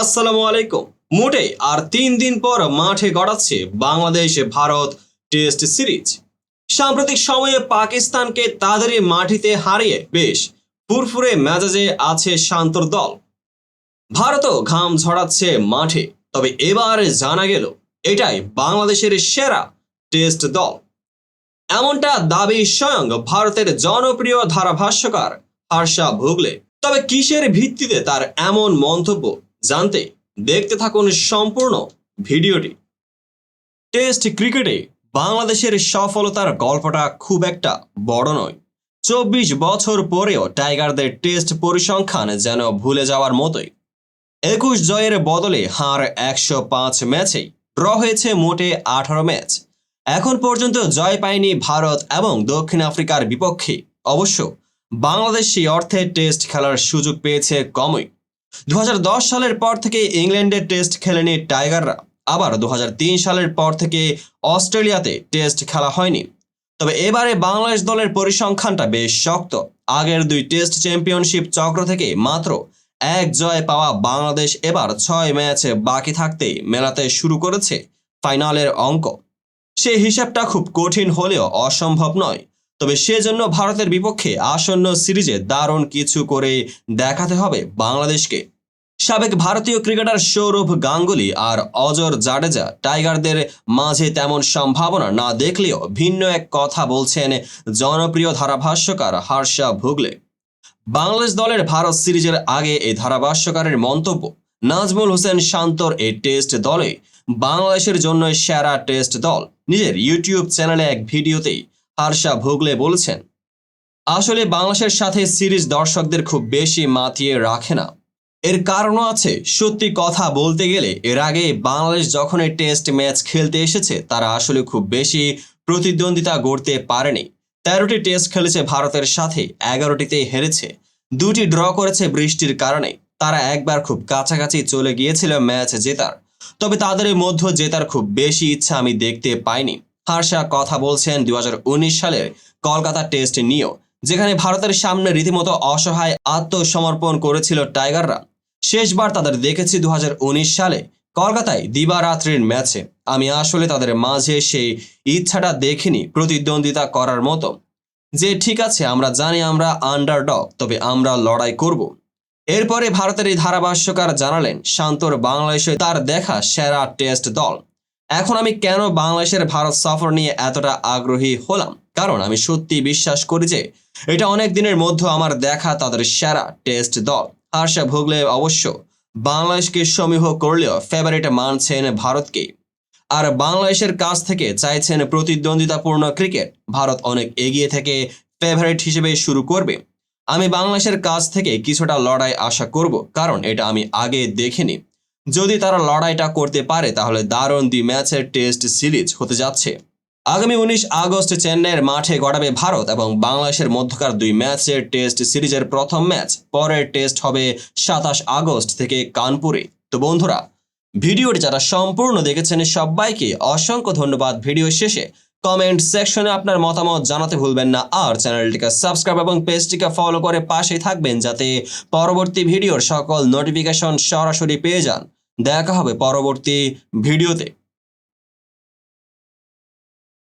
আসসালামু আলাইকুম। মোটে আর তিন দিন পর মাঠে গড়াচ্ছে বাংলাদেশ ভারত টেস্ট সিরিজ। সাম্প্রতিক সময়ে পাকিস্তানকে তাদেরই মাটিতে হারিয়ে বেশ ফুরফুরে মেজাজে আছে শান্তর দল। ভারতও ঘাম ঝরাচ্ছে মাঠে, তবে এবার জানা গেল এটাই বাংলাদেশের সেরা টেস্ট দল। এমনটা দাবি স্বয়ং ভারতের জনপ্রিয় ধারাভাষ্যকার হার্ষা ভুগলে। তবে কিসের ভিত্তিতে তার এমন মন্তব্য জানতে দেখতে থাকুন সম্পূর্ণ ভিডিওটি। টেস্ট ক্রিকেটে বাংলাদেশের সফলতার গল্পটা খুব একটা বড় নয়। চব্বিশ বছর পরেও টাইগারদের টেস্ট পরিসংখ্যান যেন ভুলে যাওয়ার মতোই। একুশ জয়ের বদলে হার একশো পাঁচ ম্যাচেই ড্র হয়েছে মোটে আঠারো ম্যাচ। এখন পর্যন্ত জয় পায়নি ভারত এবং দক্ষিণ আফ্রিকার বিপক্ষে। অবশ্য বাংলাদেশ সেই অর্থে টেস্ট খেলার সুযোগ পেয়েছে কমই। দু হাজার দশ সালের পর থেকে ইংল্যান্ডে টেস্ট খেলেনি টাইগাররা আবার দুহাজার তিন সালের পর থেকে অস্ট্রেলিয়াতে টেস্ট খেলা হয়নি। তবে এবারে বাংলাদেশ দলের পরিসংখ্যানটা বেশ শক্ত। আগের দুই টেস্ট চ্যাম্পিয়নশিপ চক্র থেকে মাত্র এক জয় পাওয়া বাংলাদেশ এবার ছয় ম্যাচে বাকি থাকতে মেলাতে শুরু করেছে ফাইনালের অঙ্ক। সেই হিসাবটা খুব কঠিন হলেও অসম্ভব নয়। তবে সেজন্য ভারতের বিপক্ষে আসন্ন সিরিজে দারুণ কিছু করে দেখাতে হবে বাংলাদেশকে। সাবেক ভারতীয় ক্রিকেটার সৌরভ গাঙ্গুলি আর অজর জাডেজা টাইগারদের মাঝে তেমন সম্ভাবনা না দেখলেও ভিন্ন এক কথা বলছেন জনপ্রিয় ধারাভাষ্যকার হার্ষা ভুগলে। বাংলাদেশ দলের ভারত সিরিজের আগে এই ধারাভাষ্যকারের মন্তব্য, নাজমুল হোসেন শান্তর এই টেস্ট দলে বাংলাদেশের জন্য সেরা টেস্ট দল। নিজের ইউটিউব চ্যানেলে এক ভিডিওতেই হার্ষা ভোগলে বলেছেন, আসলে বাংলাদেশের সাথে সিরিজ দর্শকদের খুব বেশি মাতিয়ে রাখে না। এর কারণও আছে, সত্যি কথা বলতে গেলে এর আগে বাংলাদেশ যখন টেস্ট ম্যাচ খেলতে এসেছে, তারা আসলে খুব বেশি প্রতিদ্বন্দ্বিতা গড়তে পারেনি। তেরোটি টেস্ট খেলেছে ভারতের সাথে, এগারোটিতে হেরেছে। দুটি ড্র করেছে বৃষ্টির কারণে। তারা একবার খুব কাছাকাছি চলে গিয়েছিল ম্যাচ জেতার। তবে তাদের মধ্যে জেতার খুব বেশি ইচ্ছা আমি দেখতে পাইনি। হার্ষা কথা বলছেন দু সালের কলকাতা টেস্ট নিয়েও, যেখানে ভারতের সামনে রীতিমতো অসহায় আত্মসমর্পণ করেছিল টাইগাররা। শেষবার তাদের দেখেছি দুহাজার উনিশ সালে, কলকাতায় দিবারাত্রির ম্যাচে। আমি আসলে তাদের মাঝে সেই ইচ্ছাটা দেখিনি, প্রতিদ্বন্দ্বিতা করার মতো। যে ঠিক আছে, আমরা জানি আমরা আন্ডারডগ তবে আমরা লড়াই করব। এরপরে ভারতের এই ধারাভাষ্যকার জানালেন, শান্তর বাংলাদেশে তার দেখা সেরা টেস্ট দল। এখন আমি কেন বাংলাদেশের ভারত সফর নিয়ে এতটা আগ্রহী হলাম? কারণ আমি সত্যি বিশ্বাস করি যে এটা অনেক দিনের মধ্যে আমার দেখা তাদের সেরা টেস্ট দল। হার্ষা ভোগলে অবশ্য বাংলাদেশকে সমীহ করলেও ফেভারিট মানছেন ভারতকে। আর বাংলাদেশের কাছ থেকে চাইছেন প্রতিদ্বন্দ্বিতাপূর্ণ ক্রিকেট। ভারত অনেক এগিয়ে থেকে ফেভারিট হিসেবে শুরু করবে। আমি বাংলাদেশের কাছ থেকে কিছুটা লড়াই আশা করব, কারণ এটা আমি আগে দেখিনি। যদি তারা লড়াইটা করতে পারে, তাহলে দারুণ দুই ম্যাচের টেস্ট সিরিজ হতে যাচ্ছে। আগামী উনিশ আগস্ট চেন্নাইয়ের মাঠে গড়াবে ভারত এবং বাংলাদেশের মধ্যকার দুই ম্যাচের টেস্ট সিরিজের প্রথম ম্যাচ। পরের টেস্ট হবে সাতাশ আগস্ট থেকে কানপুরে। তো বন্ধুরা, ভিডিওটি যারা সম্পূর্ণ দেখেছেন সবাইকে অসংখ্য ধন্যবাদ। ভিডিও শেষে কমেন্ট সেকশনে আপনার মতামত জানাতে ভুলবেন না। আর চ্যানেলটিকে সাবস্ক্রাইব এবং পেজটিকে ফলো করে পাশেই থাকবেন যাতে পরবর্তী ভিডিওর সকল নোটিফিকেশন সরাসরি পেয়ে যান। দেখা হবে পরবর্তী ভিডিওতে।